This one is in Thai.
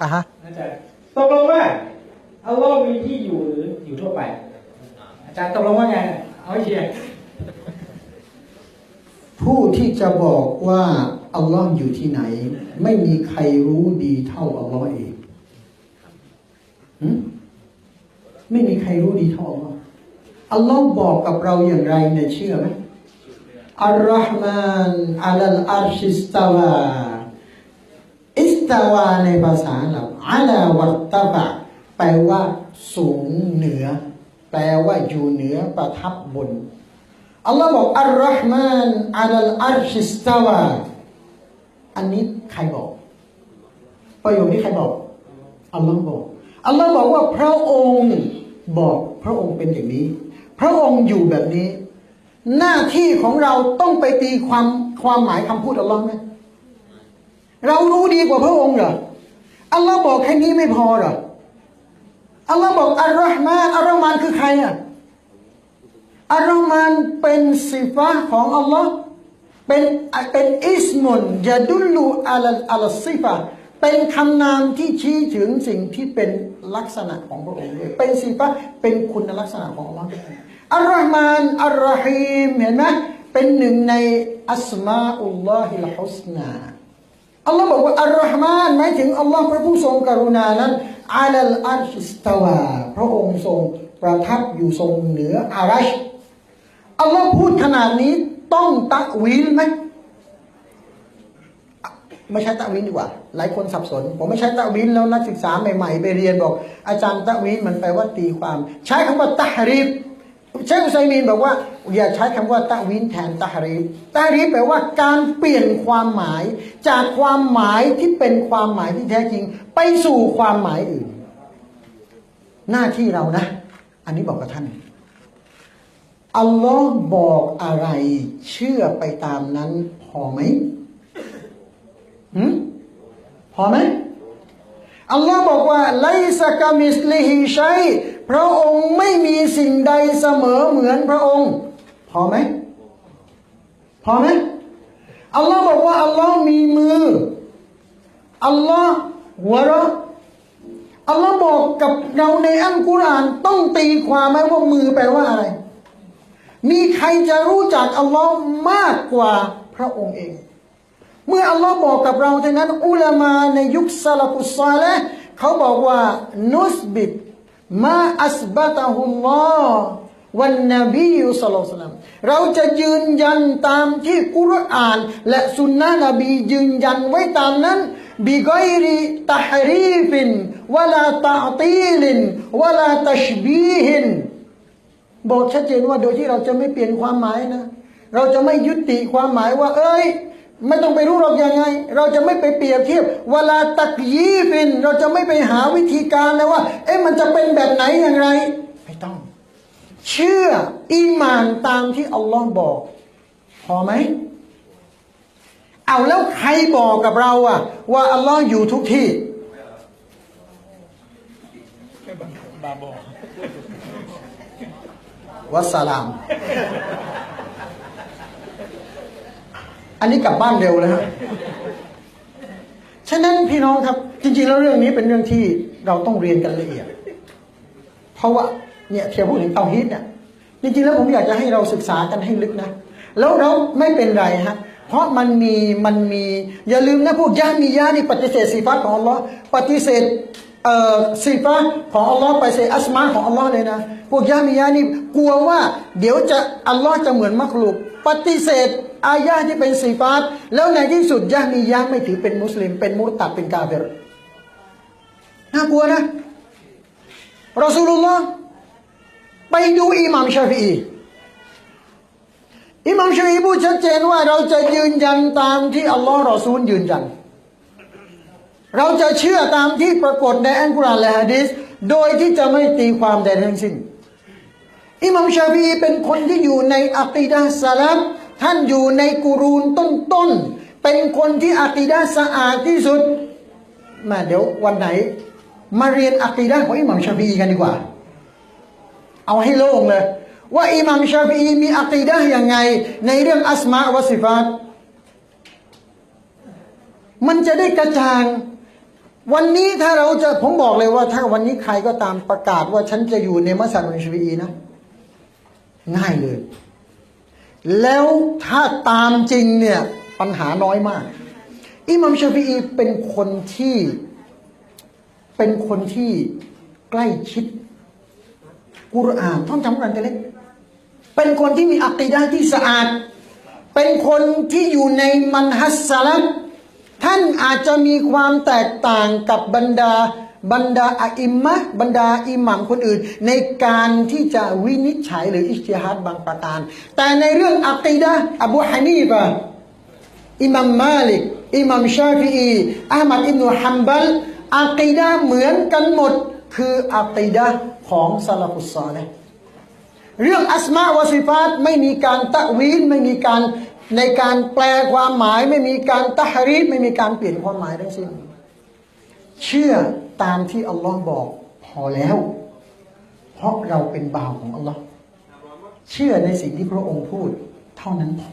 อะฮะอาจารย์ตกลงว่าอัลลอฮ์มีที่อยู่หรืออยู่ทั่วไป อาจารย์ตกลงว่าไง เอาให้เชียร์ผู้ที่จะบอกว่าอัลลอฮ์อยู่ที่ไหน ไม่มีใครรู้ดีเท่าอัลลอฮ์เองหึไม่มีใครรู้ดีเท่าอัลลอฮ์อัลลอฮ์บอกกับเราอย่างไรเนี่ยเชื่อไหมอัลลอฮ์มานอัลลอาร์ชิสตาวาอิส ตาวาในภาษาอาหรับอาลาวัตตะบะแปลว่า สูงเหนือ แปลว่าอยู่เหนือประทับบนอัลลอฮ์บอกอัลลอฮ์มานอัลลอาร์ชิสตาวาอันนี้ใครบอก ประโยคนี้ใครบอกอัลลอฮ์บอกอัลลอฮ์บอกว่าพระองค์บอกพระองค์เป็นอย่างนี้ พระองค์อยู่แบบนี้ หน้าที่ของเราต้องไปตีความความหมายคำพูดอัลลอฮ์ไหม เรารู้ดีกว่าพระองค์เหรออัลลอฮ์บอกแค่นี้ไม่พอเหรออัลลอฮ์บอกอัลลอฮ์มานอัลลอฮ์มานคือใครอะอัลลอฮ์มานเป็นสิฟะของอัลลอฮ์เป็นเป็นอิสมุนยาดุลลูอัลอัลซิฟะเป็นคำนามที่ชี้ถึงสิ่งที่เป็นลักษณะของพระองค์ด้วยเป็นสิฟะเป็นคุณลักษณะของอัลลอฮ์อัลลอฮ์มานอัลลอฮีมเห็นไหมเป็นหนึ่งในอัสมาอุลลอฮิลฮุสนา อัลลอฮ์บอกว่าอัลลอฮ์มานหมายถึงอัลลอฮ์พระผู้ทรงกรุณานั้นอาลัลอัชิสตาวาพระองค์ทรงประทับอยู่ทรงเหนืออารัชอัลลอฮ์พูดขนาดนี้ต้องตักวีลไหมไม่ใช่ตะวินดีกว่า หลายคนสับสน ผมไม่ใช้ตะวินแล้วนักศึกษาใหม่ๆ ไปเรียนบอก อาจารย์ตะวินมันแปลว่าตีความ ใช้คำว่าตะฮรีบ เชคอุซัยมีนบอกว่า อย่าใช้คำว่าตะวินแทนตะฮรีตะฮรีแปลว่าการเปลี่ยนความหมาย จากความหมายที่เป็นความหมายที่แท้จริง ไปสู่ความหมายอื่น หน้าที่เรานะ อันนี้บอกกับท่านอัลลอฮ์บอกอะไร เชื่อไปตามนั้น พอไหมหืมพอไหมอัลลอฮ์บอกว่าไลสกามิสลิฮิชัย พระองค์ไม่มีสิ่งใดเสมอเหมือนพระองค์ พอไหมพอไหมอัลลอฮ์บอกว่าอัลลอฮ์มีมืออัลลอฮ์หัวเราะอัลลอฮ์บอกกับเราในอัลกุรอานต้องตีความไหมว่ามือแปลว่าอะไร มีใครจะรู้จักอัลลอฮ์มากกว่าพระองค์เอง เมื่ออัลลอฮ์บอกกับเราดังนั้น อุลามาในยุคซาลฟุสซาละเขาบอกว่านุสบิต มาอัสบะตะฮุลลอวันนบียุสลสลัมเราจะยืนยันตามที่กุรอาน และสุนนะนบียืนยันไว้ตามนั้นบิกอยริตะฮรีฟินวลาตะตีลินวลาตัชบีฮินบอกชัดเจนว่าโดยที่เราจะไม่เปลี่ยนความหมายนะ เราจะไม่ยุติความหมายว่า เอ้ย ไม่ต้องไปรู้หรอกยังไง เราจะไม่ไปเปรียบเทียบ เวลาตักยีฟิน เราจะไม่ไปหาวิธีการเลยว่า เอ๊ะมันจะเป็นแบบไหนอย่างไร ไม่ต้อง เชื่ออีหมานตามที่อัลลอฮ์บอก พอไหมเอาแล้วใครบอกกับเราอะว่าอัลลอฮ์อยู่ทุกที่บาบอกวัสสลาม อันนี้กลับบ้านเร็วเลยครับฉะนั้นพี่น้องครับ จริง ๆ แล้วเรื่องนี้เป็นเรื่องที่เราต้องเรียนกันละเอียด เพราะว่าเนี่ยเทียบพูดถึงเตาฮีตเนี่ยจริงๆแล้วผมอยากจะให้เราศึกษากันให้ลึกนะ แล้วเราไม่เป็นไรฮะเพราะมันมีมันมีอย่าลืมนะพวกยามียานี่ปฏิเสธสีฟ้าของอัลลอฮ์ปฏิเสธ เอ่อสีฟ้าของอัลลอฮ์ไปเสธอัสมาของอัลลอฮ์เลยนะพวกยามียานี่กลัวว่า เดี๋ยวจะอัลลอฮ์จะเหมือนมักลุกปฏิเสธอายะที่เป็นสีฟ้าแล้วในที่สุดยามียาไม่ถือเป็นมุสลิม เป็นมุตัดเป็นกาเฟรน่ากลัวนะรอสูลุลลอฮ์ไปดูอิหม่ามชาฟีอีอิหมัมชาฟีพูดชัดเจนว่าเราจะยืนยันตามที่อัลลอฮ์รอซูลยืนยัน เราจะเชื่อตามที่ปรากฏในอัลกุรอานและฮะดีษโดยที่จะไม่ตีความใดทั้งสิ้น อิหมัมชาฟีเป็นคนที่อยู่ในอักีดะห์สลับท่านอยู่ในกุรูนต้นๆเป็นคนที่อักีดะห์สะอาดที่สุดมาเดี๋ยววันไหน มาเรียนอักีดะห์ของอิหมัมชาฟีกันดีกว่า เอาให้โล่งเลย ว่าอิหมัมชาฟีมีอักีดะห์ยังไง ในเรื่องอัสมาวะสิฟาตมันจะได้กระจ่าง วันนี้ถ้าเราจะผมบอกเลยว่าถ้าวันนี้ใครก็ตามประกาศว่าฉันจะอยู่ในมัสยิดอัลชวีอีนะ ง่ายเลย แล้วถ้าตามจริงเนี่ยปัญหาน้อยมาก อิมัมชฟีอีเป็นคนที่เป็นคนที่ใกล้ชิดกุรอานท่องจำกุรอานแต่เล็กเป็นคนที่มีอักีดะห์ที่สะอาด เป็นคนที่อยู่ในมันฮัสสลัม ท่านอาจจะมีความแตกต่างกับบรรดาบรรดาอิมมะบรรดาอิหมัมคนอื่น ในการที่จะวินิจฉัยหรืออิจติฮัดบางประการ แต่ในเรื่องอักีดะอบูฮานีฟะอิหมัมมาลิกอิหมัมชาฟีอีอามัดอิบนุฮัมบัลอากีดะเหมือนกันหมดคืออากีดะของซาลาฟุสซอเลเรื่องอัสมาวะซิฟาตไม่มีการตะวีนไม่มีการ ในการแปลความหมายไม่มีการตะฮรีไม่มีการเปลี่ยนความหมายทั้งสิ้น เชื่อตามที่อัลลอฮ์บอกพอแล้ว เพราะเราเป็นบ่าวของอัลลอฮ์เชื่อในสิ่งที่พระองค์พูด เท่านั้นพอ